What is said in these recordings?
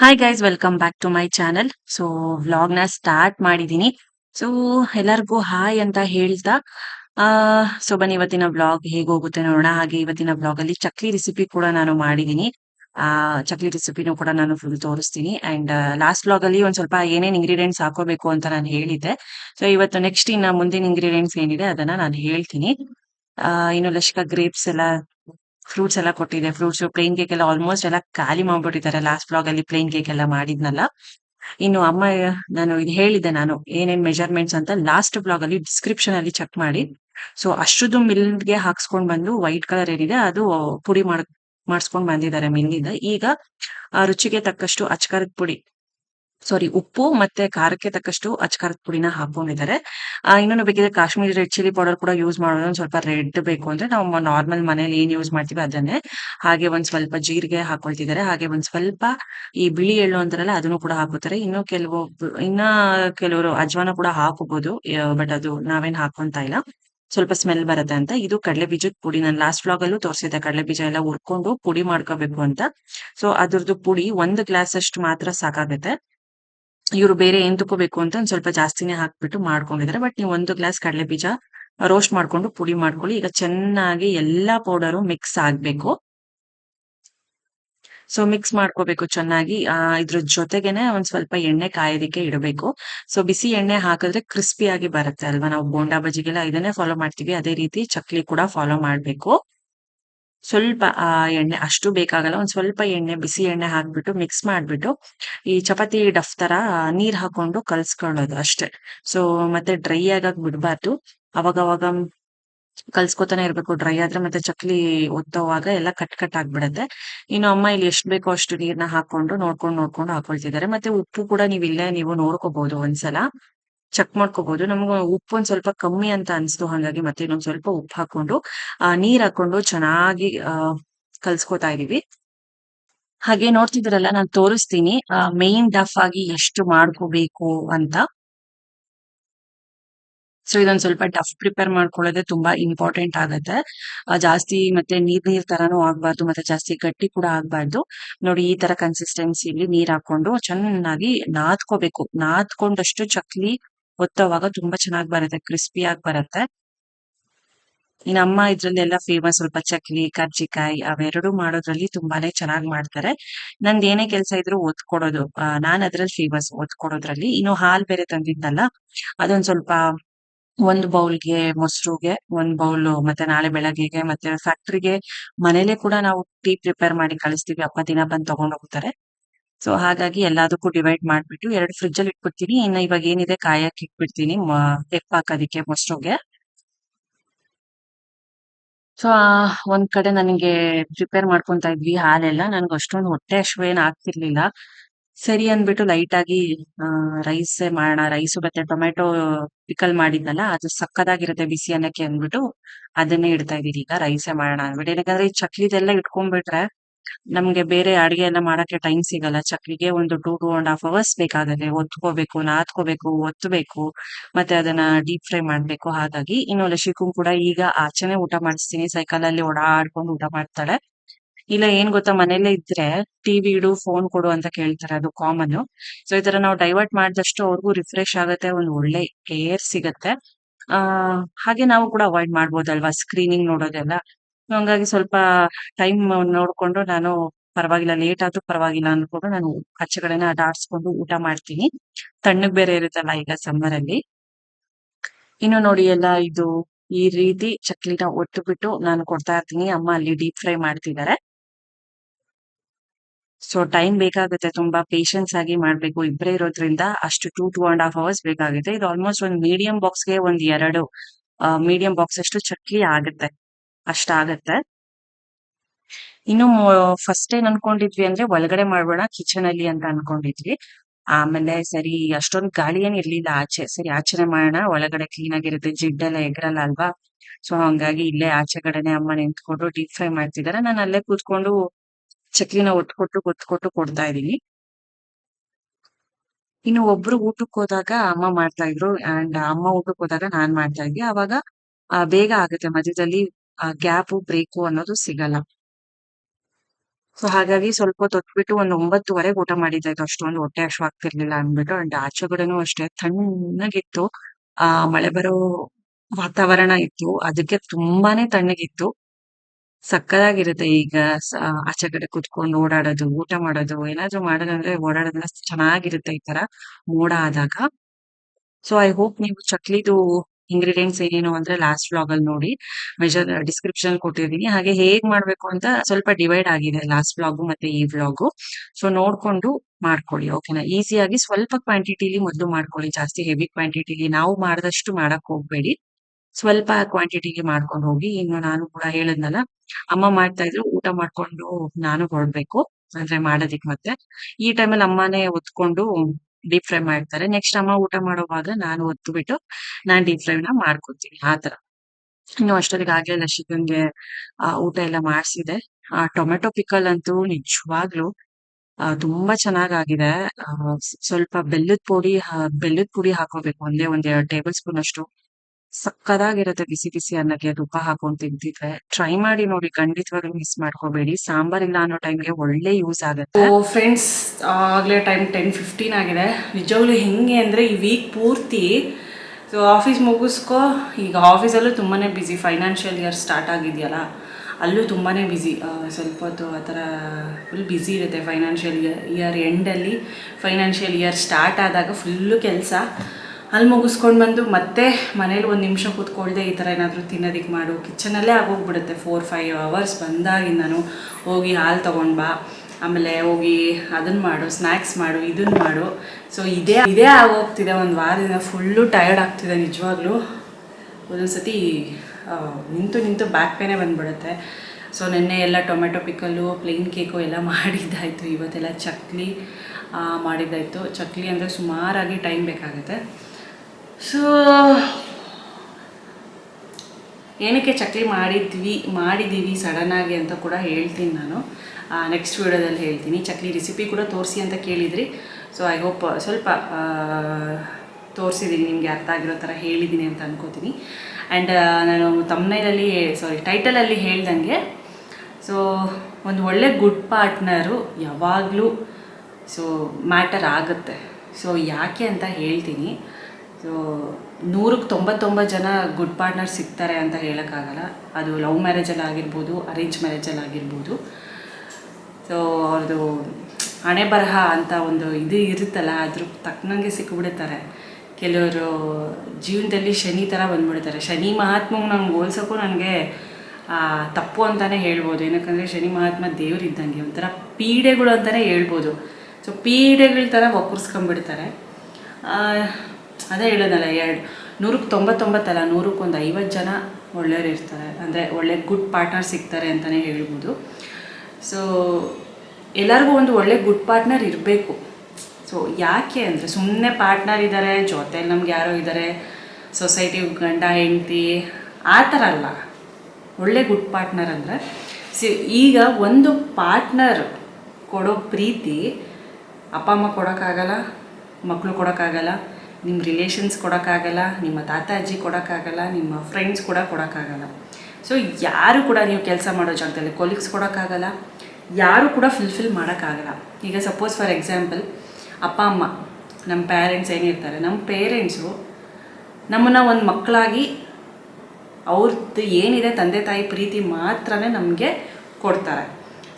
Hi guys welcome back to my channel so ನ start ಮಾಡಿದೀನಿ. So ಎಲ್ಲರಿಗೂ hi ಅಂತ ಹೇಳ್ತಾ, ಆ ಸೊ ಬನ್ನಿ ಇವತ್ತಿನ ವ್ಲಾಗ್ ಹೇಗೆ ಹೋಗುತ್ತೆ ನೋಡೋಣ. ಹಾಗೆ ಇವತ್ತಿನ ಬ್ಲಾಗ್ ಅಲ್ಲಿ ಚಕ್ಲಿ ರೆಸಿಪಿ ಕೂಡ ನಾನು ಮಾಡಿದೀನಿ. ಆ, ಚಕ್ಲಿ ರೆಸಿಪಿನೂ ಕೂಡ ನಾನು ಫುಲ್ ತೋರಿಸ್ತೀನಿ. ಅಂಡ್ ಲಾಸ್ಟ್ ಬ್ಲಾಗ್ ಅಲ್ಲಿ ಒಂದ್ ಸ್ವಲ್ಪ ಏನೇನ್ ಇಂಗ್ರೀಡಿಯೆಂಟ್ಸ್ ಹಾಕೋಬೇಕು ಅಂತ ನಾನು ಹೇಳಿದ್ದೆ. ಸೊ ಇವತ್ತು ನೆಕ್ಸ್ಟ್ ಇನ್ನ ಮುಂದಿನ ಇಂಗ್ರೀಡಿಯೆಂಟ್ಸ್ ಏನಿದೆ ಅದನ್ನ ನಾನು ಹೇಳ್ತೀನಿ. ಆ, ಇನ್ನು ಲಶಿಕಾ ಗ್ರೇಪ್ಸ್ ಎಲ್ಲ ಫ್ರೂಟ್ಸ್ ಎಲ್ಲ ಕೊಟ್ಟಿದೆ. ಫ್ರೂಟ್ಸ್ ಪ್ಲೇನ್ ಕೇಕ್ ಎಲ್ಲ ಆಲ್ಮೋಸ್ಟ್ ಎಲ್ಲ ಖಾಲಿ ಮಾಡ್ಬಿಟ್ಟಿದ್ದಾರೆ. ಲಾಸ್ಟ್ ಬ್ಲಾಗ್ ಅಲ್ಲಿ ಪ್ಲೇನ್ ಕೇಕ್ ಎಲ್ಲ ಮಾಡಿದ್ನಲ್ಲ. ಇನ್ನು ಅಮ್ಮ, ನಾನು ಇದು ಹೇಳಿದ್ದೆ ನಾನು ಏನೇನ್ ಮೆಜರ್ಮೆಂಟ್ಸ್ ಅಂತ ಲಾಸ್ಟ್ ಬ್ಲಾಗ್ ಅಲ್ಲಿ ಡಿಸ್ಕ್ರಿಪ್ಷನ್ ಅಲ್ಲಿ ಚೆಕ್ ಮಾಡಿ. ಸೊ ಅಷ್ಟುದು ಮಿಲ್ಗೆ ಹಾಕ್ಸ್ಕೊಂಡ್ ಬಂದು ವೈಟ್ ಕಲರ್ ಏನಿದೆ ಅದು ಪುಡಿ ಮಾಡ್, ಮಾಡಿಸ್ಕೊಂಡ್ ಬಂದಿದ್ದಾರೆ ಮಿಲ್ಲಿಂದ ಈಗ ರುಚಿಗೆ ತಕ್ಕಷ್ಟು ಅಚ್ಕಾರದ ಪುಡಿ. ಸಾರಿ, ಉಪ್ಪು ಮತ್ತೆ ಖಾರಕ್ಕೆ ತಕ್ಕಷ್ಟು ಅಚ್ಕಾರದ ಪುಡಿನ ಹಾಕೊಂಡಿದ್ದಾರೆ ಇನ್ನೊಂದು ಬೇಕಿದ್ರೆ ಕಾಶ್ಮೀರಿ ರೆಡ್ ಚಿಲ್ಲಿ ಪೌಡರ್ ಕೂಡ ಯೂಸ್ ಮಾಡೋದು ಒಂದ್ ಸ್ವಲ್ಪ ರೆಡ್ ಬೇಕು ಅಂದ್ರೆ ನಾವು ನಾರ್ಮಲ್ ಮನೇಲಿ ಏನ್ ಯೂಸ್ ಮಾಡ್ತೀವಿ ಅದನ್ನೇ. ಹಾಗೆ ಒಂದ್ ಸ್ವಲ್ಪ ಜೀರಿಗೆ ಹಾಕೊಳ್ತಿದ್ದಾರೆ. ಹಾಗೆ ಒಂದ್ ಸ್ವಲ್ಪ ಈ ಬಿಳಿ ಎಳ್ಳು ಅಂತಾರಲ್ಲ, ಅದನ್ನು ಕೂಡ ಹಾಕೋತಾರೆ ಇನ್ನು ಕೆಲವು, ಇನ್ನ ಕೆಲವರು ಅಜ್ವಾನ ಕೂಡ ಹಾಕೋಬಹುದು ಬಟ್ ಅದು ನಾವೇನ್ ಹಾಕೊಂತ ಇಲ್ಲ. ಸ್ವಲ್ಪ ಸ್ಮೆಲ್ ಬರುತ್ತೆ ಅಂತ. ಇದು ಕಡಲೆ ಬೀಜದ ಪುಡಿ. ನಾನು ಲಾಸ್ಟ್ ವ್ಲಾಗ್ ಅಲ್ಲೂ ತೋರಿಸಿದ್ದೆ. ಕಡಲೆ ಬೀಜ ಎಲ್ಲ ಹುರ್ಕೊಂಡು ಪುಡಿ ಮಾಡ್ಕೋಬೇಕು ಅಂತ. ಸೊ ಅದ್ರದ್ದು ಪುಡಿ ಒಂದು ಗ್ಲಾಸ್ ಅಷ್ಟು ಮಾತ್ರ ಸಾಕಾಗುತ್ತೆ. ಇವರು ಬೇರೆ ಏನ್ ಅಂತ ಒಂದ್ ಸ್ವಲ್ಪ ಜಾಸ್ತಿನೇ ಹಾಕ್ಬಿಟ್ಟು ಮಾಡ್ಕೊಂಡಿದ್ದಾರೆ ಬಟ್ ನೀವು ಒಂದು ಗ್ಲಾಸ್ ಕಡಲೆ ಬೀಜ ರೋಸ್ಟ್ ಮಾಡ್ಕೊಂಡು ಪುಡಿ ಮಾಡ್ಕೊಳ್ಳಿ. ಈಗ ಚೆನ್ನಾಗಿ ಎಲ್ಲಾ ಪೌಡರು ಮಿಕ್ಸ್ ಆಗ್ಬೇಕು. ಸೊ ಮಿಕ್ಸ್ ಮಾಡ್ಕೋಬೇಕು ಚೆನ್ನಾಗಿ. ಆ, ಇದ್ರ ಜೊತೆಗೆನೆ ಒಂದ್ ಸ್ವಲ್ಪ ಎಣ್ಣೆ ಕಾಯೋದಿಕ್ಕೆ ಇಡಬೇಕು. ಸೊ ಬಿಸಿ ಎಣ್ಣೆ ಹಾಕಿದ್ರೆ ಕ್ರಿಸ್ಪಿ ಆಗಿ ಬರುತ್ತೆ ಅಲ್ವಾ? ನಾವು ಬೋಂಡಾ ಬಜ್ಜಿಗೆಲ್ಲ ಇದನ್ನೇ ಫಾಲೋ ಮಾಡ್ತೀವಿ. ಅದೇ ರೀತಿ ಚಕ್ಲಿ ಕೂಡ ಫಾಲೋ ಮಾಡ್ಬೇಕು. ಸ್ವಲ್ಪ, ಆ, ಎಣ್ಣೆ, ಅಷ್ಟು ಬೇಕಾಗಲ್ಲ, ಒಂದ್ ಸ್ವಲ್ಪ ಎಣ್ಣೆ, ಬಿಸಿ ಎಣ್ಣೆ ಹಾಕ್ಬಿಟ್ಟು ಮಿಕ್ಸ್ ಮಾಡ್ಬಿಟ್ಟು, ಈ ಚಪಾತಿ ಡಫ್ ತರ ನೀರ್ ಹಾಕೊಂಡು ಕಲ್ಸ್ಕೊಳ್ಳೋದು ಅಷ್ಟೇ. ಸೊ ಮತ್ತೆ ಡ್ರೈ ಆಗಕ್ ಬಿಡ್ಬಾರ್ದು. ಅವಾಗವಾಗ ಕಲ್ಸ್ಕೊತಾನೆ ಇರ್ಬೇಕು ಡ್ರೈ ಆದ್ರೆ ಮತ್ತೆ ಚಕ್ಲಿ ಒತ್ತೋವಾಗ ಎಲ್ಲ ಕಟ್ ಕಟ್ ಆಗ್ಬಿಡತ್ತೆ. ಇನ್ನು ಅಮ್ಮ ಇಲ್ಲಿ ಎಷ್ಟ್ ಬೇಕೋ ಅಷ್ಟು ನೀರ್ನ ಹಾಕೊಂಡು ನೋಡ್ಕೊಂಡು ನೋಡ್ಕೊಂಡು ಹಾಕೊಳ್ತಿದ್ದಾರೆ. ಮತ್ತೆ ಉಪ್ಪು ಕೂಡ ನೀವ್ ಇಲ್ಲೇ ನೀವು ನೋಡ್ಕೋಬಹುದು ಒಂದ್ಸಲ. ಚೆಕ್ ಮಾಡ್ಕೋಬಹುದು ನಮ್ಗೆ ಉಪ್ಪು ಒಂದ್ ಸ್ವಲ್ಪ ಕಮ್ಮಿ ಅಂತ ಅನ್ಸ್ತು. ಹಾಗಾಗಿ ಮತ್ತೆ ಇನ್ನೊಂದ್ ಸ್ವಲ್ಪ ಉಪ್ಪು ಹಾಕೊಂಡು, ಆ, ನೀರ್ ಹಾಕೊಂಡು ಚೆನ್ನಾಗಿ, ಆ, ಕಲ್ಸ್ಕೊತಾ ಇದೀವಿ. ಹಾಗೆ ನೋಡ್ತಿದ್ರಲ್ಲ ನಾನು ತೋರಿಸ್ತೀನಿ. ಮೇನ್ ಡಫ್ ಆಗಿ ಎಷ್ಟು ಮಾಡ್ಕೋಬೇಕು ಅಂತ. ಸೊ ಇದೊಂದ್ ಸ್ವಲ್ಪ ಡಫ್ ಪ್ರಿಪೇರ್ ಮಾಡ್ಕೊಳ್ಳೋದೇ ತುಂಬಾ ಇಂಪಾರ್ಟೆಂಟ್ ಆಗತ್ತೆ. ಜಾಸ್ತಿ ಮತ್ತೆ ನೀರ್ ನೀರ್ ತರಾನು ಆಗ್ಬಾರ್ದು, ಮತ್ತೆ ಜಾಸ್ತಿ ಗಟ್ಟಿ ಕೂಡ ಆಗ್ಬಾರ್ದು. ನೋಡಿ, ಈ ತರ ಕನ್ಸಿಸ್ಟೆನ್ಸಿಲಿ ನೀರ್ ಹಾಕೊಂಡು ಚೆನ್ನಾಗಿ ನಾದ್ಕೋಬೇಕು. ನಾದ್ಕೊಂಡಷ್ಟು ಚಕ್ಲಿ ಒತ್ತೋವಾಗ ತುಂಬಾ ಚೆನ್ನಾಗಿ ಬರುತ್ತೆ ಕ್ರಿಸ್ಪಿ ಆಗಿ ಬರುತ್ತೆ. ಅಮ್ಮ ಇದ್ರಲ್ಲಿ ಎಲ್ಲ ಫೇಮಸ್ ಸ್ವಲ್ಪ ಚಕ್ಲಿ, ಕರ್ಜಿಕಾಯಿ ಅವೆರಡು ಮಾಡೋದ್ರಲ್ಲಿ ತುಂಬಾನೇ ಚೆನ್ನಾಗಿ ಮಾಡ್ತಾರೆ. ನಂದ್ ಏನೇ ಕೆಲಸ ಇದ್ರು ಒತ್ಕೊಡೋದು. ನಾನ್ ಅದ್ರಲ್ಲಿ ಫೇಮಸ್ ಒತ್ಕೊಡೋದ್ರಲ್ಲಿ. ಇನ್ನು ಹಾಲ್ ಬೇರೆ ತಂದಿದ್ನಲ್ಲ, ಅದೊಂದ್ ಸ್ವಲ್ಪ ಒಂದ್ ಬೌಲ್ಗೆ ಮೊಸರುಗೆ, ಒಂದ್ ಬೌಲ್ ಮತ್ತೆ ನಾಳೆ ಬೆಳಗ್ಗೆಗೆ ಮತ್ತೆ ಫ್ಯಾಕ್ಟ್ರಿಗೆ ಮನೇಲೆ ಕೂಡ ನಾವು ಟೀ ಪ್ರಿಪೇರ್ ಮಾಡಿ ಕಳಿಸ್ತೀವಿ. ಅಪ್ಪ ದಿನ ಬಂದ್ ತಗೊಂಡ್ ಹೋಗ್ತಾರೆ. ಸೊ ಹಾಗಾಗಿ ಎಲ್ಲದಕ್ಕೂ ಡಿವೈಡ್ ಮಾಡ್ಬಿಟ್ಟು ಎರಡು ಫ್ರಿಜ್ ಅಲ್ಲಿ ಇಟ್ಬಿಡ್ತೀನಿ. ಇನ್ನ ಇವಾಗ ಏನಿದೆ ಕಾಯಕ್ ಇಟ್ಬಿಡ್ತೀನಿ. ತೆಪ್ಪ ಹಾಕೋದಿಕ್ಕೆ ಮೊಸರುಗೆ ಸೊ ಒಂದ್ ಕಡೆ ನನಗೆ ಪ್ರಿಪೇರ್ ಮಾಡ್ಕೊಂತ ಇದ್ವಿ ಹಾಲೆಲ್ಲ. ನನ್ಗೆ ಅಷ್ಟೊಂದು ಹೊಟ್ಟೆ ಹಶ್ವೇನ್ ಆಗ್ತಿರ್ಲಿಲ್ಲ. ಸರಿ ಅಂದ್ಬಿಟ್ಟು ಲೈಟ್ ಆಗಿ ರೈಸ್ ಮಾಡೋಣ. ರೈಸ್ ಮತ್ತೆ ಟೊಮೆಟೊ ಪಿಕಲ್ ಮಾಡಿದ್ನಲ್ಲ, ಅದು ಸಕ್ಕದಾಗಿರುತ್ತೆ ಬಿಸಿ ಅನ್ನಕ್ಕೆ ಅಂದ್ಬಿಟ್ಟು ಅದನ್ನೇ ಇಡ್ತಾ ಇದೀನಿ ಈಗ ರೈಸೇ ಮಾಡೋಣ ಅಂದ್ಬಿಟ್ಟು. ಯಾಕಂದ್ರೆ ಈ ಚಕ್ಲಿದೆಲ್ಲ ಇಟ್ಕೊಂಡ್ಬಿಟ್ರೆ ನಮ್ಗೆ ಬೇರೆ ಅಡಿಗೆ ಎಲ್ಲ ಮಾಡಕ್ಕೆ ಟೈಮ್ ಸಿಗಲ್ಲ. ಚಕ್ಲಿಗೆ ಒಂದು two two and half hours ಬೇಕಾಗುತ್ತೆ. ಒತ್ಕೋಬೇಕು, ನಾದ್ಕೋಬೇಕು ಒತ್ತಬೇಕು ಮತ್ತೆ ಅದನ್ನ ಡೀಪ್ ಫ್ರೈ ಮಾಡ್ಬೇಕು. ಹಾಗಾಗಿ ಇನ್ನು ಲಶಿಕು ಕೂಡ ಈಗ ಆಚೆನೆ ಊಟ ಮಾಡಿಸ್ತೀನಿ. ಸೈಕಲ್ ಅಲ್ಲಿ ಓಡಾಡ್ಕೊಂಡು ಊಟ ಮಾಡ್ತಾಳೆ. ಇಲ್ಲ, ಏನ್ ಗೊತ್ತಾ? ಮನೇಲೆ ಇದ್ರೆ ಟಿವಿ ಇಡು ಫೋನ್ ಕೊಡು ಅಂತ ಕೇಳ್ತಾರೆ. ಅದು ಕಾಮನ್ ಸೊ ಈ ತರ ನಾವು ಡೈವರ್ಟ್ ಮಾಡಿದಷ್ಟು ಅವ್ರಿಗೂ ರಿಫ್ರೆಶ್ ಆಗತ್ತೆ. ಒಂದು ಒಳ್ಳೆ ಏರ್ ಸಿಗತ್ತೆ. ಆ, ಹಾಗೆ ನಾವು ಕೂಡ ಅವಾಯ್ಡ್ ಮಾಡ್ಬೋದಲ್ವಾ? ಸ್ಕ್ರೀನಿಂಗ್ ನೋಡೋದೆಲ್ಲ. ಹಂಗಾಗಿ ಸ್ವಲ್ಪ ಟೈಮ್ ನೋಡ್ಕೊಂಡು ನಾನು ಪರವಾಗಿಲ್ಲ ಲೇಟ್ ಆದ್ರೂ ಪರವಾಗಿಲ್ಲ ಅನ್ಕೊಂಡು ನಾನು ಕಚ್ಚೆಗಳನ್ನ ಅಡಾಡ್ಸ್ಕೊಂಡು ಊಟ ಮಾಡ್ತೀನಿ. ತಣ್ಣಗ್ ಬೇರೆ ಇರುತ್ತಲ್ಲ ಈಗ ಸಮ್ಮರ್ ಅಲ್ಲಿ. ಇನ್ನು ನೋಡಿ ಎಲ್ಲ ಇದು ಈ ರೀತಿ ಚಕ್ಲಿನ ಒಟ್ಟು ಬಿಟ್ಟು ನಾನು ಕೊಡ್ತಾ ಇರ್ತೀನಿ. ಅಮ್ಮ ಅಲ್ಲಿ ಡೀಪ್ ಫ್ರೈ ಮಾಡ್ತಿದ್ದಾರೆ. ಸೊ ಟೈಮ್ ಬೇಕಾಗುತ್ತೆ, ತುಂಬಾ ಪೇಶನ್ಸ್ ಆಗಿ ಮಾಡ್ಬೇಕು. ಇಬ್ಬರೇ ಇರೋದ್ರಿಂದ ಅಷ್ಟು two two and half hours ಬೇಕಾಗುತ್ತೆ. ಇದು ಆಲ್ಮೋಸ್ಟ್ ಒಂದು ಮೀಡಿಯಂ ಬಾಕ್ಸ್ಗೆ ಒಂದ್ ಎರಡು ಮೀಡಿಯಂ ಬಾಕ್ಸ್ ಅಷ್ಟು ಚಕ್ಲಿ ಆಗುತ್ತೆ. ಅಷ್ಟಾಗತ್ತೆ ಇನ್ನು ಫಸ್ಟ್ ಏನ್ ಅನ್ಕೊಂಡಿದ್ವಿ ಅಂದ್ರೆ ಒಳಗಡೆ ಮಾಡ್ಬೇಡ ಕಿಚನ್ ಅಲ್ಲಿ ಅಂತ ಅನ್ಕೊಂಡಿದ್ವಿ. ಆಮೇಲೆ ಸರಿ, ಅಷ್ಟೊಂದು ಗಾಳಿ ಏನ್ ಇರ್ಲಿಲ್ಲ ಆಚೆ. ಸರಿ ಆಚರಣೆ ಮಾಡೋಣ. ಒಳಗಡೆ ಕ್ಲೀನ್ ಆಗಿರುತ್ತೆ ಜಿಡ್ಡೆಲ್ಲ ಎಗರಲ್ಲ ಅಲ್ವಾ? ಸೊ ಹಂಗಾಗಿ ಇಲ್ಲೇ ಆಚೆ ಕಡೆನೆ ಅಮ್ಮ ನಿಂತ್ಕೊಂಡು ಡೀಪ್ ಫ್ರೈ ಮಾಡ್ತಿದ್ದಾರೆ ನಾನು ಅಲ್ಲೇ ಕೂತ್ಕೊಂಡು ಚಕ್ಲಿನ ಒಟ್ಕೊಟ್ಟು ಒತ್ಕೊಟ್ಟು ಕೊಡ್ತಾ ಇದೀನಿ ಇನ್ನು ಒಬ್ರು ಊಟಕ್ಕೆ ಹೋದಾಗ ಅಮ್ಮ ಮಾಡ್ತಾ ಇದ್ರು. ಅಂಡ್ ಅಮ್ಮ ಊಟಕ್ಕೆ ಹೋದಾಗ ನಾನ್ ಮಾಡ್ತಾ ಇದ್ವಿ ಅವಾಗ ಬೇಗ ಆಗುತ್ತೆ. ಮಧ್ಯದಲ್ಲಿ ಗ್ಯಾಪು ಬ್ರೇಕು ಅನ್ನೋದು ಸಿಗಲ್ಲ. ಸೊ ಹಾಗಾಗಿ ಸ್ವಲ್ಪ ಹೊತ್ತು ಒಂದು ಒಂಬತ್ತುವರೆಗೆ ಊಟ ಮಾಡಿದ್ದಾಯ್ತು ಅಷ್ಟೊಂದು ಹೊಟ್ಟೆ ಹಶ್ವಾಗ್ತಿರ್ಲಿಲ್ಲ ಅಂದ್ಬಿಟ್ಟು ಅಂಡ್ ಆಚೆಗಡೆನೂ ಅಷ್ಟೇ ತಣ್ಣಗಿತ್ತು. ಆ, ಮಳೆ ಬರೋ ವಾತಾವರಣ ಇತ್ತು. ಅದಕ್ಕೆ ತುಂಬಾನೇ ತಣ್ಣಗಿತ್ತು. ಸಕ್ಕತ್ತಾಗಿರುತ್ತೆ ಈಗ. ಆಚೆ ಕಡೆ ಕುತ್ಕೊಂಡು ಓಡಾಡೋದು, ಊಟ ಮಾಡೋದು, ಏನಾದ್ರೂ ಮಾಡೋದಂದ್ರೆ ಓಡಾಡೋದೆಲ್ಲ ಚೆನ್ನಾಗಿರುತ್ತೆ ಈ ತರ ಮೋಡ ಆದಾಗ. ಸೊ ಐ ಹೋಪ್ ನೀವು ಚಕ್ಲಿದು ಇಂಗ್ರೀಡಿಯೆಂಟ್ಸ್ ಏನೇನು ಅಂದ್ರೆ ಲಾಸ್ಟ್ ಬ್ಲಾಗ್ ಅಲ್ಲಿ ನೋಡಿ ಮೆಜರ್ ಡಿಸ್ಕ್ರಿಪ್ಷನ್ ಕೊಟ್ಟಿದ್ದೀನಿ ಹಾಗೆ ಹೇಗ್ ಮಾಡ್ಬೇಕು ಅಂತ ಸ್ವಲ್ಪ ಡಿವೈಡ್ ಆಗಿದೆ ಲಾಸ್ಟ್ ಬ್ಲಾಗು ಮತ್ತೆ ಈ ಬ್ಲಾಗು ಸೊ ನೋಡ್ಕೊಂಡು ಮಾಡ್ಕೊಳ್ಳಿ ಓಕೆನಾ ಈಸಿಯಾಗಿ ಸ್ವಲ್ಪ ಕ್ವಾಂಟಿಟಿಲಿ ಮೊದಲು ಮಾಡ್ಕೊಳ್ಳಿ. ಜಾಸ್ತಿ ಹೆವಿ ಕ್ವಾಂಟಿಟಿಲಿ ನಾವು ಮಾಡಿದಷ್ಟು ಮಾಡಕ್ ಹೋಗ್ಬೇಡಿ. ಸ್ವಲ್ಪ ಕ್ವಾಂಟಿಟಿಗೆ ಮಾಡ್ಕೊಂಡು ಹೋಗಿ. ಇನ್ನು ನಾನು ಕೂಡ ಹೇಳದ್ನಲ್ಲ, ಅಮ್ಮ ಮಾಡ್ತಾ ಇದ್ರು, ಊಟ ಮಾಡ್ಕೊಂಡು ನಾನು ಹೊರಡ್ಬೇಕು. ಅಂದ್ರೆ ಮಾಡೋದಿಕ್ ಮತ್ತೆ. ಈ ಟೈಮಲ್ಲಿ ಅಮ್ಮನೇ ಒತ್ಕೊಂಡು ಡೀಪ್ ಫ್ರೈ ಮಾಡ್ತಾರೆ. ನೆಕ್ಸ್ಟ್ ಅಮ್ಮ ಊಟ ಮಾಡೋವಾಗ ನಾನು ಒತ್ತು ಬಿಟ್ಟು ನಾನ್ ಡೀಪ್ ಫ್ರೈ ನ ಮಾಡ್ಕೊತೀನಿ. ಆತರ ಇನ್ನು ಅಷ್ಟೊತ್ತಿಗೆ ಆಗ್ಲೇ ಲಶಿಕನ್ಗೆ ಆ, ಊಟ ಎಲ್ಲ ಮಾಡಿಸಿದೆ. ಆ, ಟೊಮೆಟೊ ಪಿಕಲ್ ಅಂತೂ ನಿಜವಾಗ್ಲು ತುಂಬಾ ಚೆನ್ನಾಗಾಗಿದೆ. ಸ್ವಲ್ಪ ಬೆಲ್ಲದ ಪುಡಿ ಬೆಲ್ಲದ ಪುಡಿ ಹಾಕೋಬೇಕು. ಒಂದೇ ಒಂದ್ ಎರಡು ಟೇಬಲ್ ಸ್ಪೂನ್ ಅಷ್ಟು. ಸಕ್ಕದಾಗಿರುತ್ತೆ ಬಿಸಿ ಬಿಸಿ ಅನ್ನಕ್ಕೆ, ತುಪ್ಪ ಹಾಕೊಂಡು ತಿಂತಿದ್ರೆ ಟ್ರೈ ಮಾಡಿ ನೋಡಿ, ಖಂಡಿತವಾಗ್ಲೂ ಮಿಸ್ ಮಾಡ್ಕೋಬೇಡಿ. ಸಾಂಬಾರ್ ಇಲ್ಲ ಅನ್ನೋ ಟೈಮ್ಗೆ ಒಳ್ಳೆ ಯೂಸ್ ಆಗುತ್ತೆ. ಫ್ರೆಂಡ್ಸ್ ಆಗ್ಲೇ ಟೈಮ್ ಟೆನ್ ಫಿಫ್ಟೀನ್ ಆಗಿದೆ. ನಿಜವಾಗ್ಲೂ ಹೆಂಗೆ ಅಂದ್ರೆ ಈ ವೀಕ್ ಪೂರ್ತಿ ಸೊ ಆಫೀಸ್ ಮುಗಿಸ್ಕೋ, ಈಗ ಆಫೀಸಲ್ಲೂ ತುಂಬಾ ಬ್ಯುಸಿ ಫೈನಾನ್ಷಿಯಲ್ ಇಯರ್ ಸ್ಟಾರ್ಟ್ ಆಗಿದೆಯಲ್ಲ, ಅಲ್ಲೂ ತುಂಬಾ ಬ್ಯುಸಿ ಸ್ವಲ್ಪ ಹೊತ್ತು ಆ ಥರ ಫುಲ್ ಬ್ಯುಸಿ ಇರುತ್ತೆ. ಫೈನಾನ್ಷಿಯಲ್ ಇಯರ್ ಎಂಡಲ್ಲಿ ಫೈನಾನ್ಷಿಯಲ್ ಇಯರ್ ಸ್ಟಾರ್ಟ್ ಆದಾಗ ಫುಲ್ಲು ಕೆಲಸ. ಅಲ್ಲಿ ಮುಗಿಸ್ಕೊಂಡು ಬಂದು ಮತ್ತೆ ಮನೇಲಿ ಒಂದು ನಿಮಿಷ ಕೂತ್ಕೊಳ್ಳದೆ ಈ ಥರ ಏನಾದರೂ ತಿನ್ನೋದಕ್ಕೆ ಮಾಡು. ಕಿಚನಲ್ಲೇ ಆಗೋಗ್ಬಿಡುತ್ತೆ. ಫೋರ್ ಫೈವ್ ಅವರ್ಸ್ ಬಂದಾಗಿಂದನು. ಹೋಗಿ ಹಾಲು ತೊಗೊಂಡು ಬಾ. ಆಮೇಲೆ ಹೋಗಿ ಅದನ್ನು ಮಾಡು ಸ್ನ್ಯಾಕ್ಸ್ ಮಾಡು ಇದನ್ನು ಮಾಡು. ಸೊ ಇದೇ ಇದೇ ಆಗೋಗ್ತಿದೆ. ಒಂದು ವಾರದಿಂದ ಫುಲ್ಲು ಟಯರ್ಡ್ ಆಗ್ತಿದೆ ನಿಜವಾಗ್ಲೂ. ಒಂದೊಂದು ಸತಿ ನಿಂತು ನಿಂತು ಬ್ಯಾಕ್ ಪೇನೇ ಬಂದ್ಬಿಡುತ್ತೆ. ಸೊ ನಿನ್ನೆ ಎಲ್ಲ ಟೊಮೆಟೊ ಪಿಕಲ್ಲು ಪ್ಲೇನ್ ಕೇಕು ಎಲ್ಲ ಮಾಡಿದ್ದಾಯಿತು. ಇವತ್ತೆಲ್ಲ ಚಕ್ಲಿ ಮಾಡಿದ್ದಾಯಿತು. ಚಕ್ಲಿ ಅಂದರೆ ಸುಮಾರಾಗಿ ಟೈಮ್ ಬೇಕಾಗುತ್ತೆ. ಸೊ ಏನಕ್ಕೆ ಚಕ್ಲಿ ಮಾಡಿದ್ವಿ, ಮಾಡಿದ್ದೀವಿ ಸಡನ್ನಾಗಿ ಅಂತ ಕೂಡ ಹೇಳ್ತೀನಿ ನಾನು. ನೆಕ್ಸ್ಟ್ ವೀಡಿಯೋದಲ್ಲಿ ಹೇಳ್ತೀನಿ. ಚಕ್ಲಿ ರೆಸಿಪಿ ಕೂಡ ತೋರಿಸಿ ಅಂತ ಕೇಳಿದ್ರಿ. ಸೊ ಐ ಹೋಪ್ ಸ್ವಲ್ಪ ತೋರಿಸಿದ್ದೀನಿ ನಿಮಗೆ ಅರ್ಥ ಆಗಿರೋ ಥರ ಹೇಳಿದ್ದೀನಿ ಅಂತ ಅನ್ಕೋತೀನಿ. ಆ್ಯಂಡ್ ನಾನು ತಮ್ಮನೇಲಲ್ಲಿ ಸಾರಿ ಟೈಟಲಲ್ಲಿ ಹೇಳ್ದಂಗೆ ಸೊ ಒಂದು ಒಳ್ಳೆ ಗುಡ್ ಪಾರ್ಟ್ನರು ಯಾವಾಗಲೂ ಸೊ ಮ್ಯಾಟರ್ ಆಗುತ್ತೆ. ಸೊ ಯಾಕೆ ಅಂತ ಹೇಳ್ತೀನಿ. ಸೊ ನೂರಕ್ಕೆ ತೊಂಬತ್ತೊಂಬತ್ತು ಜನ ಗುಡ್ ಪಾರ್ಟ್ನರ್ ಸಿಗ್ತಾರೆ ಅಂತ ಹೇಳೋಕ್ಕಾಗಲ್ಲ. ಅದು ಲವ್ ಮ್ಯಾರೇಜಲ್ಲಿ ಆಗಿರ್ಬೋದು ಅರೇಂಜ್ ಮ್ಯಾರೇಜಲ್ಲಿ ಆಗಿರ್ಬೋದು. ಸೊ ಅವ್ರದ್ದು ಹಣೆ ಬರಹ ಅಂತ ಒಂದು ಇದು ಇರುತ್ತಲ್ಲ, ಅದ್ರ ತಕ್ಕನಂಗೆ ಸಿಕ್ಬಿಡ್ತಾರೆ. ಕೆಲವರು ಜೀವನದಲ್ಲಿ ಶನಿ ಥರ ಬಂದ್ಬಿಡ್ತಾರೆ. ಶನಿ ಮಹಾತ್ಮ ನಂಗೆ ಹೋಲ್ಸೋಕ್ಕೂ ನನಗೆ ತಪ್ಪು ಅಂತಲೇ ಹೇಳ್ಬೋದು. ಏನಕ್ಕಂದರೆ, ಶನಿ ಮಹಾತ್ಮ ದೇವರಿದ್ದಂಗೆ ಒಂಥರ ಪೀಡೆಗಳು ಅಂತಲೇ ಹೇಳ್ಬೋದು. ಸೊ ಪೀಡೆಗಳ ಥರ ಒಕ್ಕರ್ಸ್ಕೊಂಡ್ಬಿಡ್ತಾರೆ ಅದೇ ಹೇಳೋದಲ್ಲ, ಎರಡು. ನೂರಕ್ಕೆ ತೊಂಬತ್ತೊಂಬತ್ತಲ್ಲ ನೂರಕ್ಕೆ ಒಂದು ಐವತ್ತು ಜನ ಒಳ್ಳೆಯವ್ರು ಇರ್ತಾರೆ. ಅಂದರೆ ಒಳ್ಳೆ ಗುಡ್ ಪಾರ್ಟ್ನರ್ ಸಿಗ್ತಾರೆ ಅಂತಲೇ ಹೇಳ್ಬೋದು. ಸೊ ಎಲ್ಲರಿಗೂ ಒಂದು ಒಳ್ಳೆ ಗುಡ್ ಪಾರ್ಟ್ನರ್ ಇರಬೇಕು. ಸೊ ಯಾಕೆ ಅಂದರೆ ಸುಮ್ಮನೆ ಪಾರ್ಟ್ನರ್ ಇದ್ದಾರೆ ಜೊತೆಲಿ ನಮ್ಗೆ ಯಾರೋ ಇದ್ದಾರೆ ಸೊಸೈಟಿ ಗಂಡ, ಹೆಂಡತಿ, ಆ ಥರ ಅಲ್ಲ. ಒಳ್ಳೆ ಗುಡ್ ಪಾರ್ಟ್ನರ್ ಅಂದರೆ, ಸಿ, ಈಗ ಒಂದು ಪಾರ್ಟ್ನರ್ ಕೊಡೋ ಪ್ರೀತಿ ಅಪ್ಪ ಅಮ್ಮ ಕೊಡೋಕ್ಕಾಗಲ್ಲ ಮಕ್ಕಳು ಕೊಡೋಕ್ಕಾಗಲ್ಲ ನಿಮ್ಮ ರಿಲೇಷನ್ಸ್ ಕೊಡೋಕ್ಕಾಗಲ್ಲ, ನಿಮ್ಮ ತಾತ ಅಜ್ಜಿ ಕೊಡೋಕ್ಕಾಗಲ್ಲ, ನಿಮ್ಮ ಫ್ರೆಂಡ್ಸ್ ಕೂಡ ಕೊಡೋಕ್ಕಾಗಲ್ಲ. ಸೊ ಯಾರು ಕೂಡ ನೀವು ಕೆಲಸ ಮಾಡೋ ಜಾಗದಲ್ಲಿ ಕೊಲೀಗ್ಸ್ ಕೊಡೋಕ್ಕಾಗಲ್ಲ, ಯಾರು ಕೂಡ ಫುಲ್ಫಿಲ್ ಮಾಡೋಕ್ಕಾಗಲ್ಲ. ಈಗ ಸಪೋಸ್ ಫಾರ್ ಎಕ್ಸಾಂಪಲ್ ಅಪ್ಪ, ಅಮ್ಮ ನಮ್ಮ ಪೇರೆಂಟ್ಸ್ ಏನಿರ್ತಾರೆ ನಮ್ಮ ಪೇರೆಂಟ್ಸು ನಮ್ಮನ್ನು ಒಂದು ಮಕ್ಕಳಾಗಿ ಅವ್ರದ್ದು ಏನಿದೆ ತಂದೆ, ತಾಯಿ ಪ್ರೀತಿ ಮಾತ್ರನೇ ನಮಗೆ ಕೊಡ್ತಾರೆ.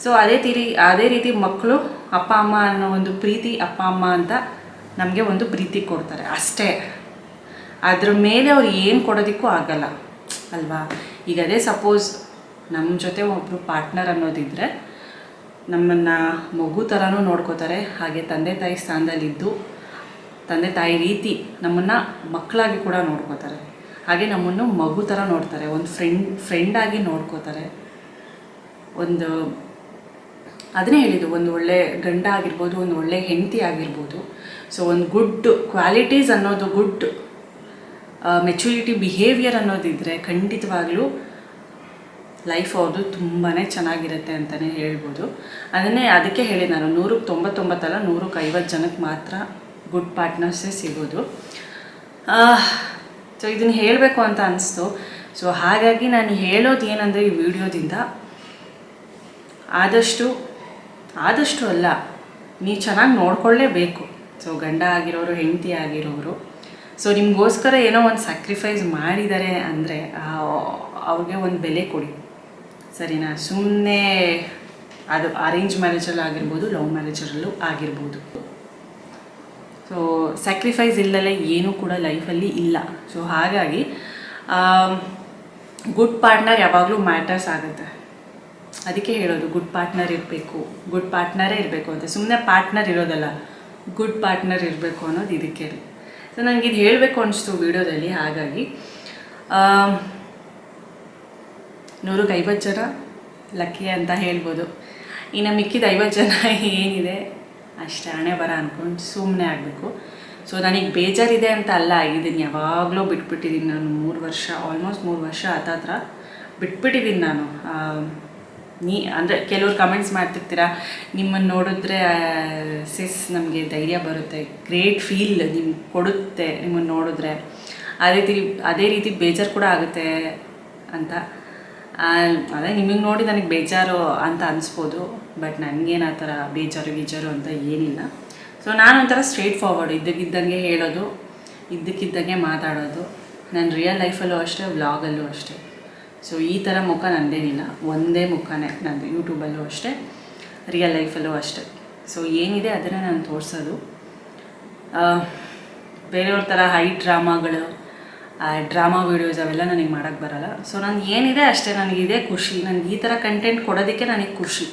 ಸೊ ಅದೇ ತೀರಿ, ಅದೇ ರೀತಿ ಮಕ್ಕಳು ಅಪ್ಪ, ಅಮ್ಮ ಅನ್ನೋ ಒಂದು ಪ್ರೀತಿ ಅಪ್ಪ, ಅಮ್ಮ ಅಂತ ನಮಗೆ ಒಂದು ಪ್ರೀತಿ ಕೊಡ್ತಾರೆ, ಅಷ್ಟೇ. ಅದ್ರ ಮೇಲೆ ಅವ್ರು ಏನು ಕೊಡೋದಕ್ಕೂ ಆಗಲ್ಲ. ಅಲ್ವಾ? ಈಗ ಅದೇ ಸಪೋಸ್ ನಮ್ಮ ಜೊತೆ ಒಬ್ಬರು ಪಾರ್ಟ್ನರ್ ಅನ್ನೋದಿದ್ದರೆ ನಮ್ಮನ್ನು ಮಗು ಥರನೂ ನೋಡ್ಕೋತಾರೆ, ಹಾಗೆ ತಂದೆ ತಾಯಿ ಸ್ಥಾನದಲ್ಲಿದ್ದು ತಂದೆ ತಾಯಿ ರೀತಿ ನಮ್ಮನ್ನು ಮಕ್ಕಳಾಗಿ ಕೂಡ ನೋಡ್ಕೋತಾರೆ. ಹಾಗೆ ನಮ್ಮನ್ನು ಮಗು ಥರ ನೋಡ್ತಾರೆ, ಒಂದು ಫ್ರೆಂಡ್ ಫ್ರೆಂಡಾಗಿ ನೋಡ್ಕೋತಾರೆ. ಒಂದು ಅದನ್ನೇ ಹೇಳಿದ್ದು, ಒಂದು ಒಳ್ಳೆ ಗಂಡ ಆಗಿರ್ಬೋದು, ಒಂದು ಒಳ್ಳೆ ಹೆಂಡತಿ ಆಗಿರ್ಬೋದು. ಸೊ ಒಂದು ಗುಡ್ ಕ್ವಾಲಿಟೀಸ್ ಅನ್ನೋದು ಗುಡ್ ಮೆಚುರಿಟಿ ಬಿಹೇವಿಯರ್ ಅನ್ನೋದಿದ್ದರೆ ಖಂಡಿತವಾಗ್ಲೂ ಲೈಫ್ ಅವ್ರದ್ದು ತುಂಬಾ ಚೆನ್ನಾಗಿರುತ್ತೆ ಅಂತಲೇ ಹೇಳ್ಬೋದು. ಅದನ್ನೇ ಅದಕ್ಕೆ ಹೇಳಿ ನಾನು ನೂರಕ್ಕೆ ತೊಂಬತ್ತೊಂಬತ್ತಲ್ಲ, ನೂರಕ್ಕೆ ಐವತ್ತು ಜನಕ್ಕೆ ಮಾತ್ರ ಗುಡ್ ಪಾರ್ಟ್ನರ್ಸೇ ಸಿಗೋದು. ಸೊ ಇದನ್ನು ಹೇಳಬೇಕು ಅಂತ ಅನಿಸ್ತು. ಸೊ ಹಾಗಾಗಿ ನಾನು ಹೇಳೋದು ಏನಂದರೆ ಈ ವಿಡಿಯೋದಿಂದ ಆದಷ್ಟು ಆದಷ್ಟು ಅಲ್ಲ, ನೀವು ಚೆನ್ನಾಗಿ ನೋಡ್ಕೊಳ್ಳೇಬೇಕು. ಸೊ ಗಂಡ ಆಗಿರೋರು, ಹೆಂಡತಿ ಆಗಿರೋರು. ಸೊ ನಿಮಗೋಸ್ಕರ ಏನೋ ಒಂದು ಸ್ಯಾಕ್ರಿಫೈಸ್ ಮಾಡಿದ್ದಾರೆ ಅಂದರೆ ಅವ್ರಿಗೆ ಒಂದು ಬೆಲೆ ಕೊಡಿ. ಸರಿನಾ? ಸುಮ್ಮನೆ ಅದು ಅರೇಂಜ್ ಮ್ಯಾರೇಜಲ್ಲಿ ಆಗಿರ್ಬೋದು ಲವ್ ಮ್ಯಾರೇಜಲ್ಲೂ ಆಗಿರ್ಬೋದು. ಸೊ ಸ್ಯಾಕ್ರಿಫೈಸ್ ಇಲ್ಲದೆ ಏನೂ ಕೂಡ ಲೈಫಲ್ಲಿ ಇಲ್ಲ. ಸೊ ಹಾಗಾಗಿ ಗುಡ್ ಪಾರ್ಟ್ನರ್ ಯಾವಾಗಲೂ ಮ್ಯಾಟರ್ಸ್ ಆಗುತ್ತೆ. ಅದಕ್ಕೆ ಹೇಳೋದು ಗುಡ್ ಪಾರ್ಟ್ನರ್ ಇರಬೇಕು ಗುಡ್ ಪಾರ್ಟ್ನರೇ ಇರಬೇಕು ಅಂತ. ಸುಮ್ಮನೆ ಪಾರ್ಟ್ನರ್ ಇರೋದಲ್ಲ. ಗುಡ್ ಪಾರ್ಟ್ನರ್ ಇರಬೇಕು ಅನ್ನೋದು ಇದಕ್ಕೆ ಸೊ ನನಗೆ ಇದು ಹೇಳಬೇಕು ಅನಿಸ್ತು ವೀಡಿಯೋದಲ್ಲಿ, ಹಾಗಾಗಿ. ನೂರಕ್ಕೆ ಐವತ್ತು ಜನ ಲಕ್ಕಿ ಅಂತ ಹೇಳ್ಬೋದು. ಇನ್ನು ಮಿಕ್ಕಿದ ಐವತ್ತು ಜನ ಏನಿದೆ, ಅಷ್ಟೇ ಹಣೆ ಬರ ಅಂದ್ಕೊಂಡು ಸುಮ್ಮನೆ ಆಗಬೇಕು. ಸೊ ನನಗೆ ಬೇಜಾರಿದೆ ಅಂತ ಅಲ್ಲ ಇದನ್ನು ಯಾವಾಗಲೂ ಬಿಟ್ಬಿಟ್ಟಿದ್ದೀನಿ ನಾನು ಮೂರು ವರ್ಷ ಆಲ್ಮೋಸ್ಟ್ ಮೂರು ವರ್ಷ ಹತ್ತತ್ರ ಬಿಟ್ಬಿಟ್ಟಿದ್ದೀನಿ ನಾನು. ನೀ, ಅಂದರೆ ಕೆಲವ್ರು ಕಮೆಂಟ್ಸ್ ಮಾಡ್ತಿರ್ತೀರ ನಿಮ್ಮನ್ನು ನೋಡಿದ್ರೆ ಸಿಸ್ ನಮಗೆ ಧೈರ್ಯ ಬರುತ್ತೆ ಗ್ರೇಟ್ ಫೀಲ್ ನಿಮ್ಗೆ ಕೊಡುತ್ತೆ ನಿಮ್ಮನ್ನು ನೋಡಿದ್ರೆ. ಅದೇ ರೀತಿ ಅದೇ ರೀತಿ ಬೇಜಾರು ಕೂಡ ಆಗುತ್ತೆ ಅಂತ. ಅದೇ ನಿಮಗೆ ನೋಡಿ ನನಗೆ ಬೇಜಾರು ಅಂತ ಅನಿಸ್ಬೋದು ಬಟ್ ನನಗೇನು ಆ ಥರ ಬೇಜಾರು, ಗೀಜಾರು ಅಂತ ಏನಿಲ್ಲ. ಸೊ ನಾನು ಒಂಥರ ಸ್ಟ್ರೇಟ್ ಫಾರ್ವರ್ಡ್ ಇದ್ದಕ್ಕಿದ್ದಂಗೆ ಹೇಳೋದು, ಇದ್ದಕ್ಕಿದ್ದಂಗೆ ಮಾತಾಡೋದು. ನನ್ನ ರಿಯಲ್ ಲೈಫಲ್ಲೂ ಅಷ್ಟೇ ವ್ಲಾಗಲ್ಲೂ ಅಷ್ಟೇ. ಸೊ ಈ ಥರ ಮುಖ ನಂದೇನಿಲ್ಲ ಒಂದೇ ಮುಖನೇ ನಂದು. ಯೂಟ್ಯೂಬಲ್ಲೂ ಅಷ್ಟೇ ರಿಯಲ್ ಲೈಫಲ್ಲೂ ಅಷ್ಟೇ. ಸೊ ಏನಿದೆ ಅದನ್ನು ನಾನು ತೋರಿಸೋದು. ಬೇರೆಯವ್ರ ಥರ ಹೈ ಡ್ರಾಮಾಗಳು ಡ್ರಾಮಾ ವೀಡಿಯೋಸ್ ಅವೆಲ್ಲ ನನಗೆ ಮಾಡೋಕ್ಕೆ ಬರಲ್ಲ. ಸೊ ನನಗೆ ಏನಿದೆ ಅಷ್ಟೇ ನನಗೆ ಇದೇ ಖುಷಿ. ನನಗೆ ಈ ಥರ ಕಂಟೆಂಟ್ ಕೊಡೋದಕ್ಕೆ ನನಗೆ ಖುಷಿ.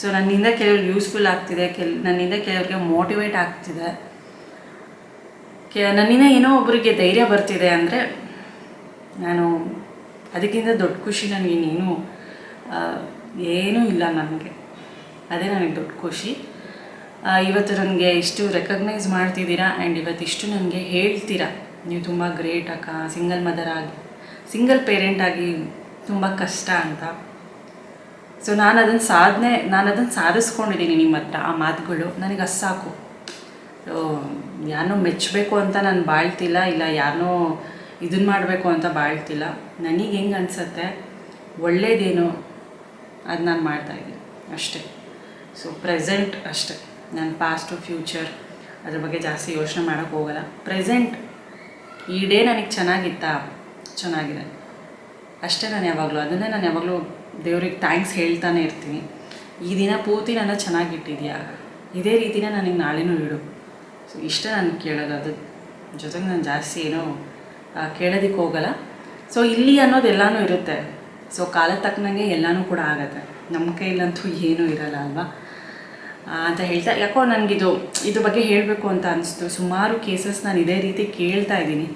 ಸೊ ನನ್ನಿಂದ ಕೆಲವ್ರಿಗೆ ಯೂಸ್ಫುಲ್ ಆಗ್ತಿದೆ, ಕೆಲ್, ನನ್ನಿಂದ ಕೆಲವ್ರಿಗೆ ಮೋಟಿವೇಟ್ ಆಗ್ತಿದೆ. ಕೆ, ನನ್ನಿಂದ ಏನೋ ಒಬ್ಬರಿಗೆ ಧೈರ್ಯ ಬರ್ತಿದೆ ಅಂದರೆ, ನಾನು ಅದಕ್ಕಿಂತ ದೊಡ್ಡ ಖುಷಿ ನನಗೇನೇನು ಏನೂ ಇಲ್ಲ ನನಗೆ. ಅದೇ ನನಗೆ ದೊಡ್ಡ ಖುಷಿ. ಇವತ್ತು ನನಗೆ ಇಷ್ಟು ರೆಕಗ್ನೈಸ್ ಮಾಡ್ತಿದ್ದೀರಾ ಆ್ಯಂಡ್ ಇವತ್ತಿಷ್ಟು ನನಗೆ ಹೇಳ್ತೀರಾ. ನೀವು ತುಂಬ ಗ್ರೇಟ್ ಅಕ್ಕ ಸಿಂಗಲ್ ಮದರ್ ಆಗಿ ಸಿಂಗಲ್ ಪೇರೆಂಟ್ ಆಗಿ ತುಂಬ ಕಷ್ಟ ಅಂತ. ಸೊ ನಾನು ಅದನ್ನು ಸಾಧನೆ, ನಾನು ಅದನ್ನು ಸಾಧಿಸ್ಕೊಂಡಿದ್ದೀನಿ ನಿಮ್ಮ ಹತ್ರ, ಆ ಮಾತುಗಳು. ನನಗೆ ಅಸ್ಸಾಕು. ಯಾರನ್ನೂ ಮೆಚ್ಚಬೇಕು ಅಂತ ನಾನು ಬಾಳ್ತಿಲ್ಲ, ಇಲ್ಲ ಯಾರನ್ನೋ ಇದನ್ನು ಮಾಡಬೇಕು ಅಂತ ಬಾಳ್ತಿಲ್ಲ. ನನಗೆ ಹೆಂಗೆ ಅನಿಸುತ್ತೆ? ಒಳ್ಳೇದೇನು ಅದು ನಾನು ಮಾಡ್ತಾಯಿದ್ದೀನಿ ಅಷ್ಟೇ. ಸೊ ಪ್ರೆಸೆಂಟ್ ಅಷ್ಟೇ. ನನ್ನ ಪಾಸ್ಟು ಫ್ಯೂಚರ್ ಅದ್ರ ಬಗ್ಗೆ ಜಾಸ್ತಿ ಯೋಚನೆ ಮಾಡೋಕ್ಕೆ ಹೋಗಲ್ಲ. ಪ್ರೆಸೆಂಟ್ ಈ ಡೇ ನನಗೆ ಚೆನ್ನಾಗಿತ್ತಾ? ಚೆನ್ನಾಗಿದೆ. ಅಷ್ಟೇ ನಾನು ಯಾವಾಗಲೂ. ಅದನ್ನೇ ನಾನು ಯಾವಾಗಲೂ ದೇವ್ರಿಗೆ ಥ್ಯಾಂಕ್ಸ್ ಹೇಳ್ತಾನೆ ಇರ್ತೀನಿ. ಈ ದಿನ ಪೂರ್ತಿ ನನ್ನ ಚೆನ್ನಾಗಿಟ್ಟಿದೆಯಾ? ಇದೇ ರೀತಿನೇ ನನಗೆ ನಾಳೆನೂ ಇಡು. ಸೊ ಇಷ್ಟೇ ನಾನು ಕೇಳೋದು. ಅದು ಜೊತೆಗೆ ನಾನು ಜಾಸ್ತಿ ಏನೋ ಕೇಳೋದಕ್ಕೆ ಹೋಗಲ್ಲ. ಸೊ ಇಲ್ಲಿ ಅನ್ನೋದು ಎಲ್ಲನೂ ಇರುತ್ತೆ. ಸೊ ಕಾಲ ತಕ್ಕನಂಗೆ ಎಲ್ಲನೂ ಕೂಡ ಆಗುತ್ತೆ. ನಮ್ಮ ಕೈಲಂತೂ ಏನೂ ಇರಲ್ಲ, ಅಲ್ವಾ? ಅಂತ ಹೇಳ್ತಾ, ಯಾಕೋ ನನಗಿದು, ಇದ್ರ ಬಗ್ಗೆ ಹೇಳಬೇಕು ಅಂತ ಅನಿಸ್ತು. ಸುಮಾರು ಕೇಸಸ್ ನಾನು ಇದೇ ರೀತಿ ಕೇಳ್ತಾ ಇದ್ದೀನಿ.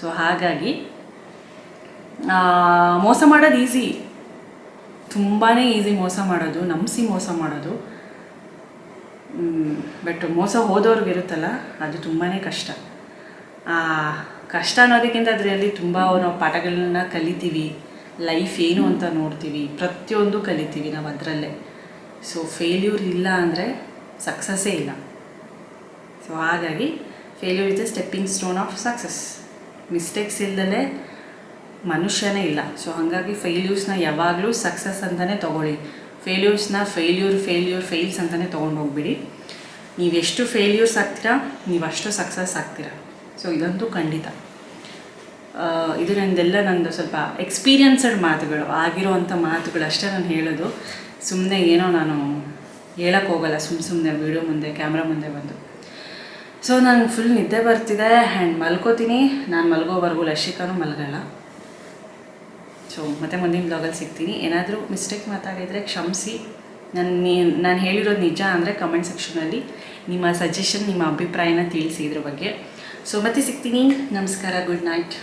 ಸೊ ಹಾಗಾಗಿ ಮೋಸ ಮಾಡೋದು ಈಸಿ ತುಂಬಾ ಈಸಿ ಮೋಸ ಮಾಡೋದು, ನಂಬಿಸಿ ಮೋಸ ಮಾಡೋದು. ಬಟ್ ಮೋಸ ಹೋದವ್ರಿಗೆ ಇರುತ್ತಲ್ಲ ಅದು ತುಂಬಾ ಕಷ್ಟ. ಕಷ್ಟ ಅನ್ನೋದಕ್ಕಿಂತ ಅದರಲ್ಲಿ ತುಂಬ ನಾವು ಪಾಠಗಳನ್ನ ಕಲಿತೀವಿ. ಲೈಫ್ ಏನು ಅಂತ ನೋಡ್ತೀವಿ. ಪ್ರತಿಯೊಂದು ಕಲಿತೀವಿ ನಾವು ಅದರಲ್ಲೇ. ಸೊ ಫೇಲ್ಯೂರ್ ಇಲ್ಲ ಅಂದರೆ ಸಕ್ಸಸ್ಸೇ ಇಲ್ಲ. ಸೊ ಹಾಗಾಗಿ failure is the stepping stone of success mistakes ಇಲ್ಲದಲೇ ಮನುಷ್ಯನೇ ಇಲ್ಲ. ಸೊ ಹಾಗಾಗಿ ಫೇಲ್ಯೂರ್ಸ್ನ ಯಾವಾಗಲೂ ಸಕ್ಸಸ್ ಅಂತಲೇ ತೊಗೊಳ್ಳಿ. ಫೇಲ್ಯೂರ್ಸ್ನ ಫೇಲ್ಯೂರ್ ಫೇಲ್ಯೂರ್ ಫೇಲ್ಸ್ ಅಂತಲೇ ತೊಗೊಂಡು ಹೋಗ್ಬಿಡಿ. ನೀವೆಷ್ಟು ಫೇಲ್ಯೂರ್ಸ್ ಆಗ್ತೀರಾ, ನೀವಷ್ಟು ಸಕ್ಸಸ್ ಆಗ್ತೀರಾ. ಸೊ ಇದಂತೂ ಖಂಡಿತ. ಆ, ಇದು ನಂದೆಲ್ಲ ನಂದು ಸ್ವಲ್ಪ ಎಕ್ಸ್ಪೀರಿಯನ್ಸಡ್ ಮಾತುಗಳು ಆಗಿರುವಂಥ ಮಾತುಗಳಷ್ಟೇ ನಾನು ಹೇಳೋದು. ಸುಮ್ಮನೆ ಏನೋ ನಾನು ಹೇಳಕ್ಕೆ ಹೋಗಲ್ಲ ಸುಮ್ಮ ಸುಮ್ಮನೆ ವೀಡಿಯೋ ಮುಂದೆ ಕ್ಯಾಮ್ರಾ ಮುಂದೆ ಬಂದು. ಸೊ ನಾನು ಫುಲ್ ನಿದ್ದೆ ಬರ್ತಿದೆ ಆ್ಯಂಡ್ ಮಲ್ಕೋತೀನಿ. ನಾನು ಮಲ್ಗೋವರೆಗೂ ಲಶಿಕಾನು ಮಲಗಲ್ಲ. ಸೊ ಮತ್ತೆ ಮುಂದಿನ ಬ್ಲಾಗಲ್ಲಿ ಸಿಗ್ತೀನಿ. ಏನಾದರೂ ಮಿಸ್ಟೇಕ್ ಮಾತಾಡಿದರೆ ಕ್ಷಮಿಸಿ. ನಾನು ನಾನು ಹೇಳಿರೋದು ನಿಜ ಅಂದರೆ ಕಮೆಂಟ್ ಸೆಕ್ಷನಲ್ಲಿ ನಿಮ್ಮ ಸಜೆಷನ್ ನಿಮ್ಮ ಅಭಿಪ್ರಾಯನ ತಿಳಿಸಿ ಇದ್ರ ಬಗ್ಗೆ. ಸೊ ಮತ್ತೆ ಸಿಗ್ತೀನಿ. ನಮಸ್ಕಾರ ಗುಡ್ ನೈಟ್.